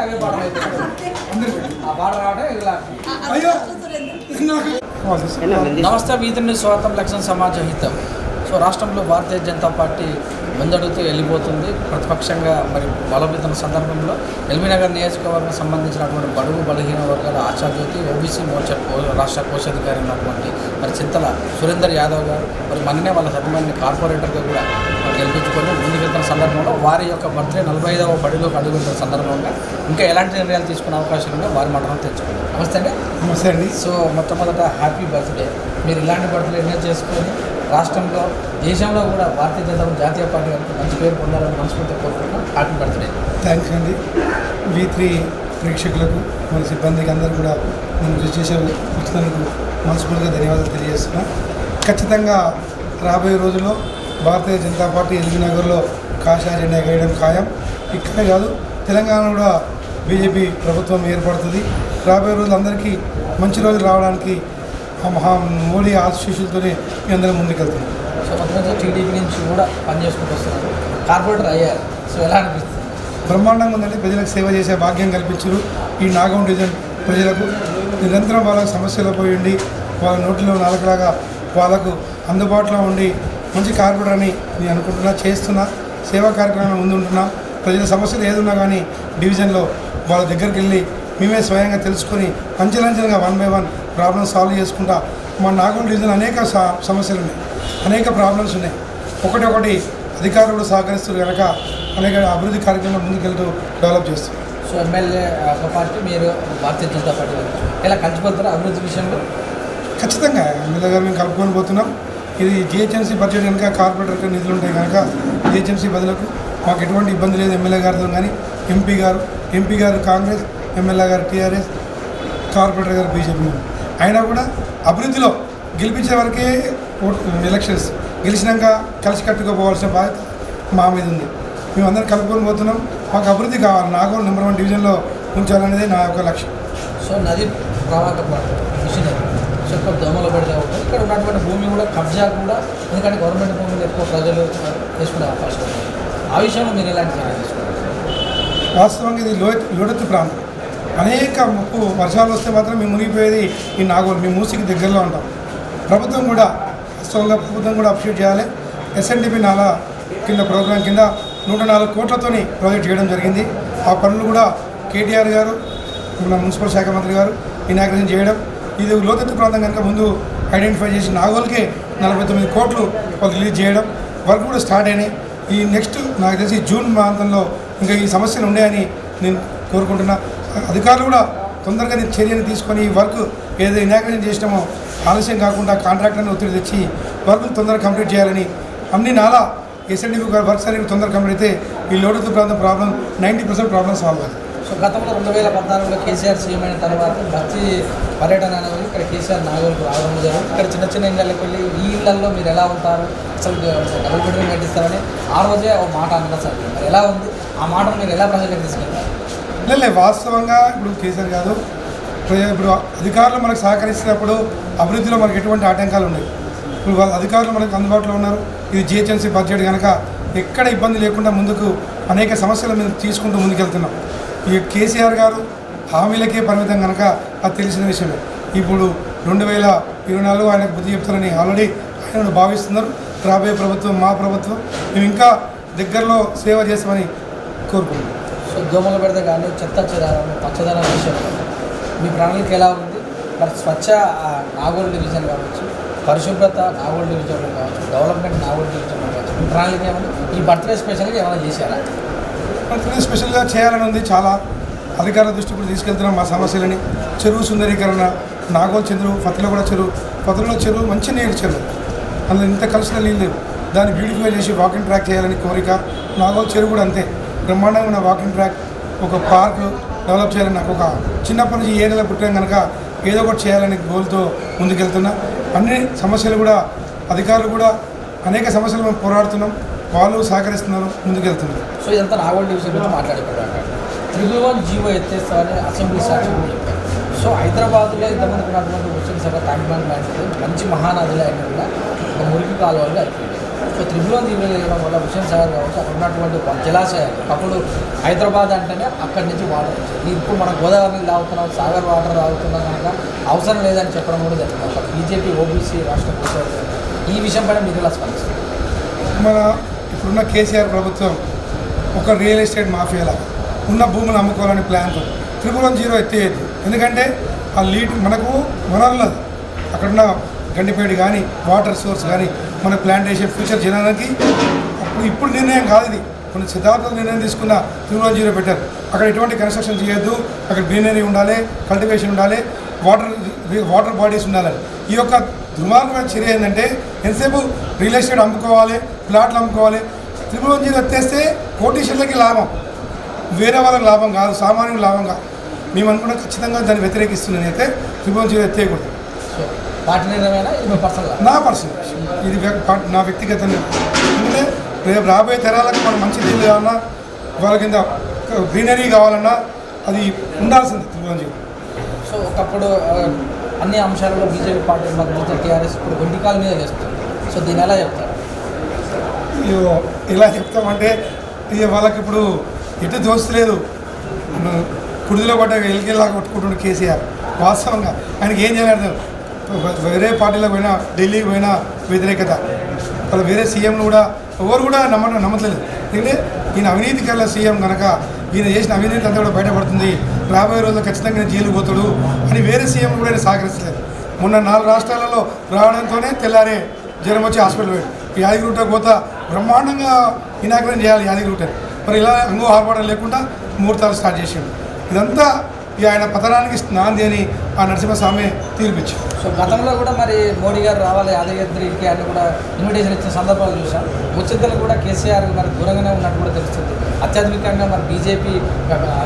పెట్టి అవే పాటలు. ఆ పాట రావడం నమస్తే వీధిని స్వాగతం. లక్ష్మణ్ సమాజ హితం. సో రాష్ట్రంలో భారతీయ జనతా పార్టీ ముందడుగుతూ వెళ్ళిపోతుంది. ప్రతిపక్షంగా మరి బలోపేతన సందర్భంలో ఎల్బీనగర్ నియోజకవర్గం సంబంధించినటువంటి బడుగు బలహీన వర్గాల ఆశాజ్యోతి ఓబీసీ మోర్చా కో- రాష్ట్ర కోశాధికారి ఉన్నటువంటి మరి చింతల సురేందర్ యాదవ్ గారు మరి మననే వాళ్ళ సభ్యులని కార్పొరేటర్గా కూడా గెలిపించుకొని ముందుకెళ్తున్న సందర్భంలో వారి యొక్క బర్త్డే నలభై ఐదవ బడిలోకి అడుగుతున్న సందర్భంగా ఇంకా ఎలాంటి నిర్ణయాలు తీసుకునే అవకాశం ఉందో వారి మాటలను తెచ్చుకోండి. నమస్తే అండి. నమస్తే అండి. సో మొట్టమొదట హ్యాపీ బర్త్డే. మీరు ఇలాంటి బర్త్డే ఎన్నో చేసుకొని రాష్ట్రంలో దేశంలో కూడా భారతీయ జనతా జాతీయ పార్టీ మంచి పేరు పొందాలని మనస్ఫూర్తిగా కోరుకుంటున్నాం. Happy birthday. థ్యాంక్స్ అండి. వి త్రీ ప్రేక్షకులకు మన సిబ్బందికి అందరూ కూడా విజిట్ చేసే వచ్చినందుకు మనస్ఫూర్తిగా ధన్యవాదాలు తెలియజేస్తున్నా. ఖచ్చితంగా రాబోయే రోజుల్లో భారతీయ జనతా పార్టీ ఎల్బీ నగర్లో కాషాయ జెండా వేయడం ఖాయం. ఇక్కడే కాదు తెలంగాణ కూడా బీజేపీ ప్రభుత్వం ఏర్పడుతుంది. రాబోయే రోజులు అందరికీ మంచి రోజులు రావడానికి మహా మోడీ ఆశీస్సులతోనే మీ అందరం ముందుకెళ్తున్నాం. సో మొత్తం టీడీపీ నుంచి కూడా పనిచేసుకుంటూ వస్తున్నారు. కార్పొరేటర్ అయ్యారు. సో ఎలా అనిపిస్తుంది? బ్రహ్మాండంగా ఉందంటే ప్రజలకు సేవ చేసే భాగ్యం కల్పించారు ఈ నాగం డివిజన్ ప్రజలకు. నిరంతరం వాళ్ళకి సమస్యలు పోయిండి వాళ్ళ నోటిలో నాలుకలాగా వాళ్ళకు అందుబాటులో ఉండి మంచి కార్పొరేటర్ అని నేను అనుకుంటున్నా చేస్తున్నా సేవా కార్యక్రమం ముందుంటున్నా ప్రజల సమస్యలు ఏదున్నా కానీ డివిజన్లో వాళ్ళ దగ్గరికి వెళ్ళి మేమే స్వయంగా తెలుసుకొని అంచెలంచెలుగా one by one problems solve చేసుకుంటా. మా నాగం డివిజన్ అనేక స- సమస్యలు ఉన్నాయి. అనేక ప్రాబ్లమ్స్ ఉన్నాయి. ఒకటి ఒకటి అధికారులు సహకరిస్తారు కనుక అనేక అభివృద్ధి కార్యక్రమాలు ముందుకెళ్తూ డెవలప్ చేస్తారు సో ఎమ్మెల్యే ఒక పార్టీ మీరు భారతీయ జనతా పార్టీ. ఇలా కలిసిపోతారా అభివృద్ధి విషయంలో? ఖచ్చితంగా ఎమ్మెల్యే గారు మేము కలుపుకొని పోతున్నాం. ఇది జిహెచ్ఎంసీ బడ్జెట్ కనుక కార్పొరేటర్కి నిధులు ఉంటాయి కనుక జిహెచ్ఎంసీ బదులకు మాకు ఎటువంటి ఇబ్బంది లేదు ఎమ్మెల్యే గారితో కానీ ఎంపీ గారు ఎంపీ గారు కాంగ్రెస్ ఎమ్మెల్యే గారు టీఆర్ఎస్ కార్పొరేటర్ గారు బీజేపీ. అయినా కూడా అభివృద్ధిలో గెలిపించే వరకే ఎలక్షన్స్ గెలిచినాక కలిసి కట్టుకోపోవాల్సిన బాధ్యత మా మీద ఉంది. మేమందరం కలుపుకొని పోతున్నాం. మాకు అభివృద్ధి కావాలి. నాగోల్ నెంబర్ వన్ డివిజన్లో ఉంచాలనేది నా యొక్క లక్ష్యం. సో నది ప్రవాహక చెక్క దోమలు పడితే ఉంటాయి. ఇక్కడ ఉన్నటువంటి భూమి కూడా కబ్జా కూడా ఎందుకంటే గవర్నమెంట్ భూములు ఎక్కువ ప్రజలు తీసుకునే అవకాశం ఉంది. ఆ విషయంలో మీరు ఎలాంటి చర్యలు తీసుకుంటారు వాస్తవంగా ఇది లో లోడెత్తు ప్రాంతం. అనేక ముప్పు వర్షాలు వస్తే మాత్రం మేము మునిగిపోయేది ఈ నాగోలు మేము మూసికి దగ్గరలో ఉంటాం. ప్రభుత్వం కూడా అసలుగా ప్రభుత్వం కూడా అప్షేట్ చేయాలి. ఎస్ఎన్డిపి నాలా కింద ప్రోగ్రాం కింద నూట నాలుగు కోట్లతోని ప్రాజెక్ట్ చేయడం జరిగింది. ఆ పనులు కూడా కేటీఆర్ గారు మన మున్సిపల్ శాఖ మంత్రి గారు ఇనాగ్రేషన్ చేయడం ఇది లోతెత్తు ప్రాంతం కనుక ముందు ఐడెంటిఫై చేసి నాగోల్కే నలభై తొమ్మిది కోట్లు వాళ్ళు రిలీజ్ చేయడం వర్క్ కూడా స్టార్ట్ అయినాయి. ఈ నెక్స్ట్ నాకు తెలిసి జూన్ ప్రాంతంలో ఇంకా ఈ సమస్యలు ఉన్నాయని నేను కోరుకుంటున్నా. అధికారులు కూడా తొందరగా నేను చర్యలు తీసుకొని ఈ వర్క్ ఏదైతే ఇనాగ్రేషన్ చేసినామో ఆలస్యం కాకుండా కాంట్రాక్టర్ని ఒత్తిడి తెచ్చి వర్క్ తొందరగా కంప్లీట్ చేయాలని అన్ని నాలా ఎస్ఎండి వర్క్స్ అనేవి తొందరగా కంప్లీట్ అయితే ఈ లోటుతు ప్రాంతం problem ninety percent problem solve అవుతుంది సో గతంలో రెండు వేల పద్నాలుగులో కేసీఆర్ సీఎం అయిన తర్వాత భర్తీ పర్యటన అనేది ఇక్కడ కేసీఆర్ నాగోల్కి రావడం జరిగింది. ఇక్కడ చిన్న చిన్న ఇళ్ళకి వెళ్ళి ఈ ఇళ్ళలో మీరు ఎలా ఉంటారు? అసలు డబుల్ బెడ్రూమ్ కట్టిస్తారని ఆ రోజే ఒక మాట అన్నారు సార్. మరి ఎలా ఉంది? ఆ మాటను మీరు ఎలా ప్రజలకు తీసుకెళ్తారు లేదు వాస్తవంగా ఇప్పుడు కేసీఆర్ కాదు ఇప్పుడు అధికారులు మనకు సహకరిస్తున్నప్పుడు అభివృద్ధిలో మనకు ఎటువంటి ఆటంకాలు ఉన్నాయి ఇప్పుడు అధికారులు మనకు అందుబాటులో ఉన్నారు. ఇది జిహెచ్ఎంసీ బడ్జెట్ కనుక ఎక్కడ ఇబ్బంది లేకుండా ముందుకు అనేక సమస్యలు మేము తీసుకుంటూ ముందుకెళ్తున్నాం. ఈ కేసీఆర్ గారు హామీలకే పరిమితం కనుక అది తెలిసిన విషయమే. ఇప్పుడు రెండు వేల ఇరవై నాలుగు ఆయనకు బుద్ధి చెప్తారని ఆల్రెడీ ఆయన భావిస్తున్నారు. రాబోయే ప్రభుత్వం మా ప్రభుత్వం మేము ఇంకా దగ్గరలో సేవ చేస్తామని కోరుకుంటున్నాం. సో దోమలు పెడితే కానీ చెత్త చెదారం పచ్చదనం విషయంలో మీ ప్రణాళిక ఎలా ఉంది? మరి స్వచ్ఛ ఆ, నాగోల్ డివిజన్ కావచ్చు పరిశుభ్రత నాగోల్ డివిజన్లో కావచ్చు డెవలప్మెంట్ నాగోల్ డివిజన్లో కావచ్చు మీ ప్రణాళిక ఏమైనా ఈ బర్త్డే స్పెషల్గా ఏమైనా చేశారా? మనకి స్పెషల్గా చేయాలని ఉంది. చాలా అధికారుల దృష్టి కూడా తీసుకెళ్తున్నాం మా సమస్యలని. చెరువు సుందరీకరణ నాగోల్ చెరువు ఫతలో కూడా చెరువు. ఫతలో చెరువు మంచి నీరు చెరువు. అందులో ఇంత కలిసిన నీళ్ళు లేవు. దాన్ని బ్యూటిఫై చేసి వాకింగ్ ట్రాక్ చేయాలని కోరిక. నాగోల్ చెరువు కూడా అంతే. బ్రహ్మాండంగా ఉన్న వాకింగ్ ట్రాక్ ఒక పార్క్ డెవలప్ చేయాలని నాకు ఒక చిన్నప్పటి నుంచి ఏరియాలో పుట్టాం కనుక ఏదో ఒకటి చేయాలని గోల్తో ముందుకెళ్తున్నా. అన్ని సమస్యలు కూడా అధికారులు కూడా అనేక సమస్యలు మేము పోరాడుతున్నాం. వాళ్ళు సహకరిస్తున్నారు ముందుకెళ్తున్నారు సో ఇదంతా నాగోల్ డివిజన్ గురించి మాట్లాడుకుంటాం త్రిబుల్ వన్ జీవో ఎత్తేస్తామని అసెంబ్లీ సాక్షి సో హైదరాబాద్లో ఇంతమంది ఉన్నటువంటి ముస్లిం సభ లాంటిది మంచి మహానదులు అయినా కూడా ఒక మురికి కాలువలు అయిపోయింది సో త్రిబుల్ వన్ జీవో చేయడం వల్ల హుస్సేన్ సాగర్ కావచ్చు అక్కడ ఉన్నటువంటి జలాశయాలు అప్పుడు హైదరాబాద్ అంటేనే అక్కడి నుంచి వాటర్ వచ్చేది ఇప్పుడు మనం గోదావరి నీళ్ళు తాగుతున్నాం సాగర్ వాటర్ తాగుతున్నాం కనుక అవసరం లేదని చెప్పడం కూడా జరిగింది. బీజేపీ ఓబీసీ రాష్ట్ర ఈ విషయం పైన మీరు ఇలా స్పందిస్తారు? మన ఇప్పుడున్న కేసీఆర్ ప్రభుత్వం ఒక రియల్ ఎస్టేట్ మాఫియాలా? ఉన్న భూములు అమ్ముకోవాలని ప్లాన్తో త్రిపురం జీరో ఎత్తేయద్దు. ఎందుకంటే ఆ లీడ్ మనకు వనరులది. అక్కడున్న గండిపేట కానీ వాటర్ సోర్స్ కానీ మన ప్లాంటేషన్ ఫ్యూచర్ జనానికి అప్పుడు ఇప్పుడు నిర్ణయం కాదు ఇది. కొన్ని శతాబ్దాల నిర్ణయం తీసుకున్న త్రిపురం జీరో పెట్టారు అక్కడ ఎటువంటి కన్స్ట్రక్షన్ చేయొద్దు. అక్కడ గ్రీనరీ ఉండాలి కల్టివేషన్ ఉండాలి వాటర్ వాటర్ బాడీస్ ఉండాలని ఈ యొక్క దుర్మార్గమైన చర్య ఏంటంటే ఎంతసేపు రియల్ ఎస్టేట్ అమ్ముకోవాలి ప్లాట్లు అమ్ముకోవాలి. త్రిపుల్ వన్ జీరో ఎత్తేస్తే కోటీశ్వర్లకి లాభం. వేరే వాళ్ళకి లాభం కాదు సామాన్యులకు లాభం కాదు. మేము అనుకున్న ఖచ్చితంగా దాన్ని వ్యతిరేకిస్తున్నాను అయితే త్రిపుల్ వన్ జీరో ఎత్తేయకూడదు నా పర్సనల్ ఇది నా వ్యక్తిగత. ఎందుకంటే రేపు రాబోయే తరాలకు మనం మంచి నీళ్ళు కావాలన్నా వాళ్ళ కింద గ్రీనరీ కావాలన్నా అది ఉండాల్సింది త్రిపుల్ వన్ జీరో సో ఒకప్పుడు అన్ని అంశాలలో బీజేపీ పార్టీ మద్దతు టీఆర్ఎస్ ఇప్పుడు గుంటికాల మీద వేస్తుంది సో దీని ఎలా చెప్తారు? ఇలా చెప్తామంటే ఇక వాళ్ళకి ఇప్పుడు ఎటు దోస్తలేదు కుడిదిలో పడ్డ ఎల్కేలాగా కొట్టుకుంటుండే కేసీఆర్ వాస్తవంగా. ఆయనకి ఏం చేయాలి వేరే పార్టీలకు పోయినా ఢిల్లీకి పోయినా వ్యతిరేకత. వాళ్ళ వేరే సీఎంలు కూడా ఎవరు కూడా నమ్మ నమ్మట్లేదు. ఎందుకంటే ఈయన అవినీతి కల్లా సీఎం కనుక ఈయన చేసిన అవినీతి అంతా కూడా బయటపడుతుంది. రాబోయే రోజుల్లో ఖచ్చితంగా జైలు పోతాడు అని వేరే సీఎం కూడా ఆయన సహకరించలేదు. మొన్న నాలుగు రాష్ట్రాలలో రావడంతోనే తెల్లారే జ్వరం వచ్చి హాస్పిటల్ పోయాడు యాదగిరిగుట్ట పోతా బ్రహ్మాండంగా ఇనాగ్రేట్ చేయాలి యాదగిరిగుట్ట మరి ఇలా అంగు ఆర్పాటం లేకుండా ముహూర్తాలు స్టార్ట్ చేసాడు. ఇదంతా ఇక ఆయన పతనానికి నాంది అని ఆ నరసింహస్వామి తీర్పిచ్చాడు సో గతంలో కూడా మరి మోడీ గారు రావాలి యాదగిరికి అని కూడా ఇన్విటేషన్ ఇచ్చిన సందర్భాలు చూసాం ముచ్చద్దలు కూడా కేసీఆర్ మరి దూరంగానే ఉన్నట్టు కూడా తెలుస్తుంది. అత్యాధునికంగా మరి బీజేపీ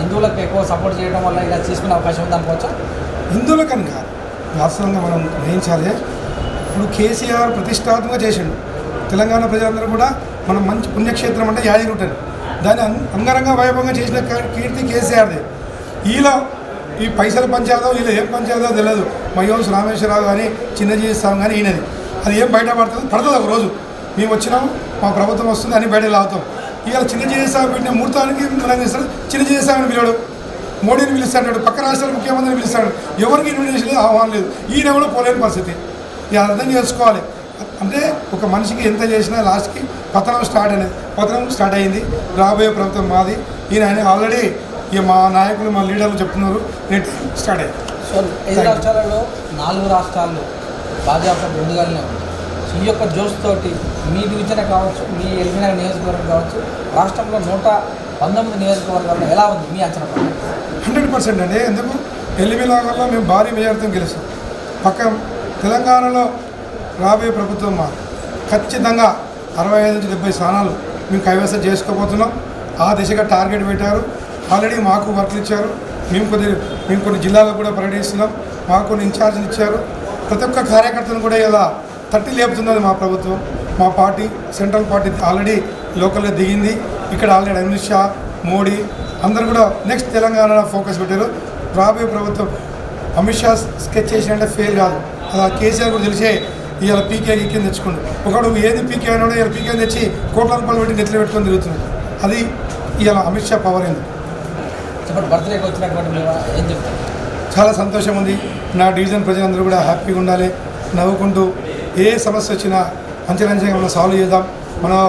హిందువులకు ఎక్కువ సపోర్ట్ చేయడం వల్ల ఇలా తీసుకునే అవకాశం ఉంది అనుకోవచ్చా? హిందువుల కనుక వాస్తవంగా మనం గ్రహించాలి. ఇప్పుడు కేసీఆర్ ప్రతిష్టాత్మకంగా చేసిండు. తెలంగాణ ప్రజలందరూ కూడా మనం మంచి పుణ్యక్షేత్రం అంటే యాదగిరిగుట్టని దాన్ని అంగరంగ వైభవంగా చేసిన కీర్తి కేసీఆర్ది. ఈలో ఈ పైసలు పంచాదో ఇలా ఏం పంచాదో తెలియదు మయోస్ రామేశ్వరరావు కానీ చిన్నజీవి స్వామి కానీ ఈయనది. అది ఏం బయటపడుతుంది పడుతుంది ఒక రోజు. మేము వచ్చినాం మా ప్రభుత్వం వస్తుంది అని బయట లాగుతాం. ఇవాళ చిన్నజీవి స్వామి పెట్టిన ముహూర్తానికి మనం చేస్తాడు చిన్నజీవి స్వామిని పిలవడు. మోడీని పిలుస్తాడు పక్క రాష్ట్రాల ముఖ్యమంత్రిని పిలుస్తాడు. ఎవరికి ఇన్విటేషన్ లేదు ఆహ్వానం లేదు. ఈయన కూడా పోలేని పరిస్థితి. ఇది అర్థం చేసుకోవాలి. అంటే ఒక మనిషికి ఎంత చేసినా లాస్ట్కి పతనం స్టార్ట్ అనేది పతనం స్టార్ట్ అయింది. రాబోయే ప్రభుత్వం మాది. ఈయన ఆయన ఆల్రెడీ ఇక మా నాయకులు మా లీడర్లు చెప్తున్నారు. నేను స్టార్ట్ అయ్యింది సో ఐదు రాష్ట్రాలలో నాలుగు రాష్ట్రాల్లో భాజపా ముందుగానే ఉంది. సో ఈ యొక్క జోష్ తోటి మీ డివిజన్ కావచ్చు మీ ఎల్బీనగర్ నియోజకవర్గం కావచ్చు రాష్ట్రంలో నూట పంతొమ్మిది నియోజకవర్గాల్లో ఎలా ఉంది మీ అంచనా? హండ్రెడ్ పర్సెంట్ అండి. ఎందుకు? ఎల్బీ నగర్లో మేము భారీ మెజార్టీతో గెలుస్తాం. పక్క తెలంగాణలో రాబోయే ప్రభుత్వం మా ఖచ్చితంగా అరవై ఐదు నుంచి డెబ్బై స్థానాలు మేము కైవసం చేసుకోబోతున్నాం. ఆ దిశగా టార్గెట్ పెట్టారు. ఆల్రెడీ మాకు వర్క్లు ఇచ్చారు. మేము కొద్ది మేము కొన్ని జిల్లాలో కూడా పర్యటిస్తున్నాం మాకు కొన్ని ఇన్ఛార్జీలు ఇచ్చారు. ప్రతి ఒక్క కార్యకర్తను కూడా ఇలా తట్టి లేపుతున్నది మా ప్రభుత్వం. మా పార్టీ సెంట్రల్ పార్టీ ఆల్రెడీ లోకల్లో దిగింది. ఇక్కడ ఆల్రెడీ అమిత్ షా మోడీ అందరూ కూడా నెక్స్ట్ తెలంగాణ ఫోకస్ పెట్టారు. రాబోయే ప్రభుత్వం అమిత్ షా స్కెచ్ చేసినట్టే ఫెయిల్ కాదు. అది కేసీఆర్ కూడా తెలిసే ఇవాళ పీకే కింద తెచ్చుకోండి ఒకడు ఏది పీకే అయినాడో ఇవాళ పీకే తెచ్చి కోట్ల రూపాయలు పెట్టి నెట్లు పెట్టుకొని తిరుగుతున్నాడు. అది ఇవాళ అమిత్ షా పవర్ బర్త్డేకి వచ్చినటువంటి ఏం చెప్తారు? చాలా సంతోషం ఉంది. నా డివిజన్ ప్రజలందరూ కూడా హ్యాపీగా ఉండాలి. నవ్వుకుంటూ ఏ సమస్య వచ్చినా అంచెలంచెగా మనం సాల్వ్ చేద్దాం. మనం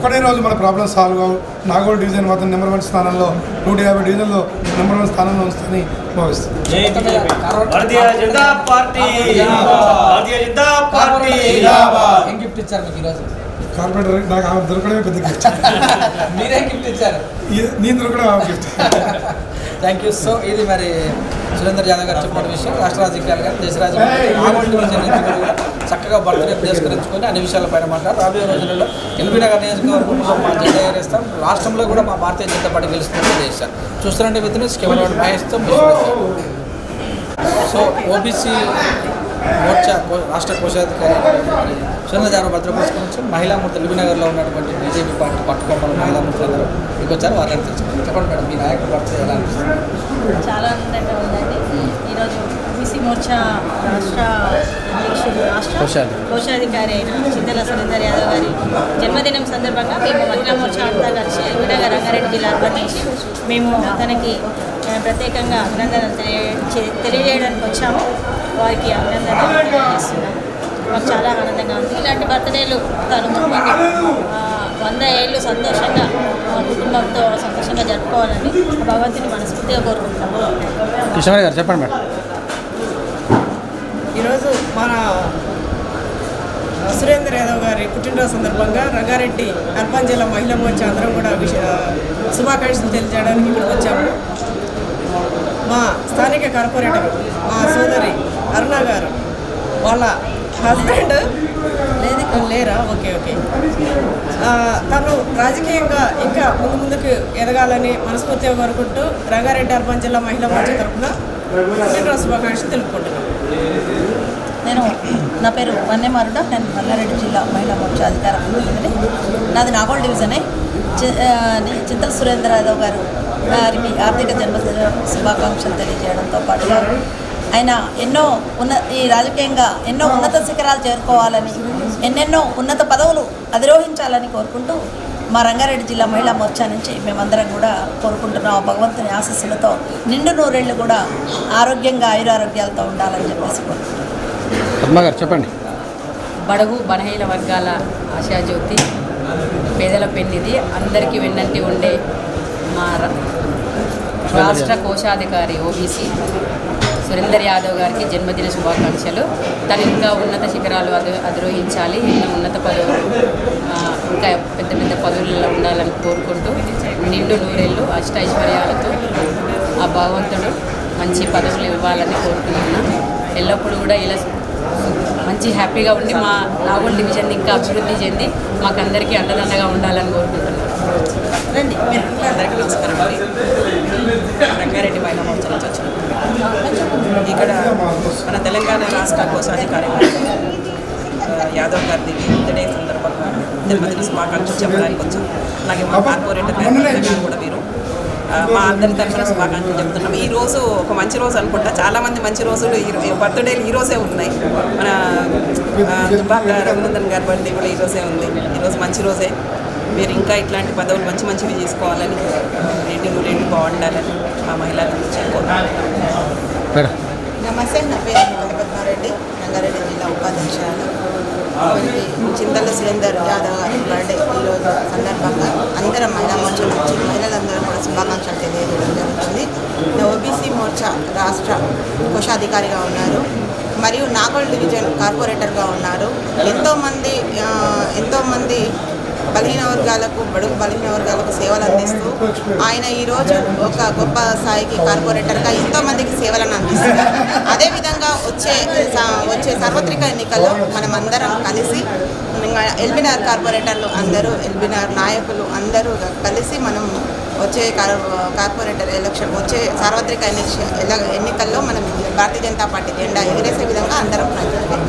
ఒకటే రోజు మన ప్రాబ్లం సాల్వ్ కావు. నాగోల్ డివిజన్ మాత్రం నెంబర్ వన్ స్థానంలో నూట యాభై డివిజన్లో నెంబర్ వన్ స్థానంలో ఉంచుతానని భావిస్తుంది. కార్పొరేటర్ నాకు ఆమె దొరకడమే పెద్ద గిఫ్ట్ మీరేం గిఫ్ట్ ఇచ్చారు? నేను దొరకడం ఆమె గిఫ్ట్ థ్యాంక్ యూ సో ఇది మరి సురేందర్ యాదవ్ గారు చెప్పిన విషయం. రాష్ట్ర రాజకీయాలు కానీ దేశ రాజకీయాలు చక్కగా బర్త్డే పురస్కరించుకొని అన్ని విషయాలపైన మాట్లాడారు రాబోయే రోజులలో ఎల్బీ నగర్ నియోజకవర్గంలో మా జెండా ఎగరేస్తాం. రాష్ట్రంలో కూడా మా భారతీయ జనతా పార్టీ గెలుస్తుందని చేశారు చూస్తారంటే విత్ కేవలం మహేష్తో సో ఓబీసీ మోర్చా కో- రాష్ట్ర కోశాధికారి సురేంద్ర జాదవ్ మహిళా గురించి మహిళామూర్తి ఉన్నటువంటి బీజేపీ పార్టీ పట్టుకోమని మహిళామూర్తులందరూ మీకు వచ్చారు వాళ్ళని తెలుసుకోండి చెప్పండి మేడం మీ నాయకుడు పార్టీ ఎలా అనిపిస్తుంది? చాలా ఆనందంగా ఉందండి. బీసీ మోర్చా రాష్ట్ర అధ్యక్షుడు రాష్ట్ర కోశాధి. కోశాధికారి అయిన చింతల సురేందర్ యాదవ్ గారి జన్మదినం సందర్భంగా మేము మహిళా మోర్చా అంతా కలిసి వినగర్ రంగారెడ్డి జిల్లా నుంచి మేము తనకి ఆ, ప్రత్యేకంగా అభినందనలు తెలియ తెలియజేయడానికి వచ్చాము. వారికి అభినందనలు తెలియజేస్తున్నాము. మాకు చాలా ఆనందంగా ఉంది. ఇలాంటి బర్త్డేలు తను వంద ఏళ్ళు సంతోషంగా మా కుటుంబంతో సంతోషంగా జరుపుకోవాలని భగవంతుని మనస్ఫూర్తిగా కోరుకుంటున్నాము. కృష్ణ గారు చెప్పండి మేడం. మన సురేందర్ యాదవ్ గారి పుట్టినరోజు సందర్భంగా రంగారెడ్డి అర్బన్ జిల్లా మహిళా మోర్చా అందరం కూడా విష శుభాకాంక్షలు తెలియజేయడానికి ఇక్కడికి వచ్చాము. మా స్థానిక కార్పొరేటర్ మా సోదరి అరుణ గారు వాళ్ళ హస్బెండ్ లేదు లేరా? Okay okay. తను రాజకీయంగా ఇంకా ముందు ముందుకు ఎదగాలని మనస్ఫూర్తిగా కోరుకుంటూ రంగారెడ్డి అర్బన్ జిల్లా మహిళా మోర్చా తరఫున పుట్టినరోజు శుభాకాంక్షలు తెలుపుకుంటున్నాను నేను నా పేరు వన్యమారుడ నేను మల్లారెడ్డి జిల్లా మహిళా మోర్చా అధికార నాది నాగోల్ డివిజనే. చింతల సురేంద్ర యాదవ్ గారు గారికి ఆర్థిక జన్మదిన శుభాకాంక్షలు తెలియజేయడంతో పాటుగా ఆయన ఎన్నో ఉన్న ఈ రాజకీయంగా ఎన్నో ఉన్నత శిఖరాలు చేరుకోవాలని ఎన్నెన్నో ఉన్నత పదవులు అధిరోహించాలని కోరుకుంటూ మా రంగారెడ్డి జిల్లా మహిళా మోర్చా నుంచి మేమందరం కూడా కోరుకుంటున్నాం. ఆ భగవంతుని ఆశస్సులతో నిండు నూరేళ్ళు కూడా ఆరోగ్యంగా ఆయురారోగ్యాలతో ఉండాలని చెప్పేసి కోరుకుంటున్నాం. పద్మ గారు చెప్పండి. బడుగు బలహీన వర్గాల ఆశాజ్యోతి పేదల పెన్నిది అందరికీ వెన్నంటి ఉండే మా రాష్ట్ర కోశాధికారి ఓబీసీ సురేందర్ యాదవ్ గారికి జన్మదిన శుభాకాంక్షలు. తను ఇంకా ఉన్నత శిఖరాలు అధి అధిరోహించాలి. ఎన్నో ఉన్నత పదవులు ఇంకా పెద్ద పెద్ద పదవులలో ఉండాలని కోరుకుంటూ నిండు నూరేళ్ళు అష్టైశ్వర్యాలతో ఆ భగవంతుడు మంచి పదవులు ఇవ్వాలని కోరుకుంటున్నాను ఎల్లప్పుడూ కూడా ఇలా మంచి హ్యాపీగా ఉండి మా నాగోల్ డివిజన్ ఇంకా అభివృద్ధి చెంది మాకందరికీ అండదండగా ఉండాలని కోరుకుంటున్నాను రండి అందరికీ నమస్కారం అండి. రంగారెడ్డి మహిళా మోర్చా నుంచి వచ్చినాం ఇక్కడ మన తెలంగాణ రాష్ట్ర కోశాధికారి యాదవ్ గారిది బర్త్డే సందర్భంగా జన్మదిన శుభాకాంక్షలు చెప్పడానికి వచ్చాం. అలాగే మా కార్పొరేటర్ కూడా మీరు మా అందరి తరఫున శుభాకాంక్షలు చెప్తున్నాం ఈ రోజు ఒక మంచి రోజు అనుకుంటా. చాలా మంది మంచి రోజులు ఈ బర్త్డేలు ఈ రోజే ఉన్నాయి. మన ఆ, దుబ్బాక రఘునందన్ గారి బర్త్డే కూడా ఈ రోజే ఉంది. ఈరోజు మంచి రోజే. మీరు ఇంకా ఇట్లాంటి పదవులు మంచి మంచివి తీసుకోవాలని రెండు నూరేళ్ళు బాగుండాలని మా మహిళల నుంచి కోరుకుంటున్నాను మేడం. నమస్తే నా పేరు నిమ్మల పద్మారెడ్డి రంగారెడ్డి జిల్లా ఉపాధ్యక్షురాలు మనకి చింతల సురేందర్ యాదవ్ గారి బర్త్డే ఈరోజు సందర్భంగా అందరం మహిళా మోర్చా నుంచి మహిళలందరూ కూడా శుభాకాంక్షలు తెలియజేయడం జరుగుతుంది. ఓబీసీ మోర్చా రాష్ట్ర కోశాధికారిగా ఉన్నారు. మరియు నాగోల్ డివిజన్ కార్పొరేటర్గా ఉన్నారు. ఎంతోమంది ఎంతోమంది బలహీన వర్గాలకు బడుగు బలహీన వర్గాలకు సేవలు అందిస్తూ ఆయన ఈరోజు ఒక గొప్ప స్థాయికి కార్పొరేటర్గా ఎంతో మందికి సేవలను అందిస్తున్నారు. అదేవిధంగా వచ్చే వచ్చే సార్వత్రిక ఎన్నికల్లో మనం అందరం కలిసి ఎల్బినార్ కార్పొరేటర్లు అందరూ ఎల్బినార్ నాయకులు అందరూ కలిసి మనం వచ్చే కార్- కార్పొరేటర్ ఎలక్షన్ వచ్చే సార్వత్రిక ఎన్నికల్లో మనం భారతీయ జనతా పార్టీ జెండా ఎగిరేసే విధంగా అందరం ప్రయత్నిస్తాం.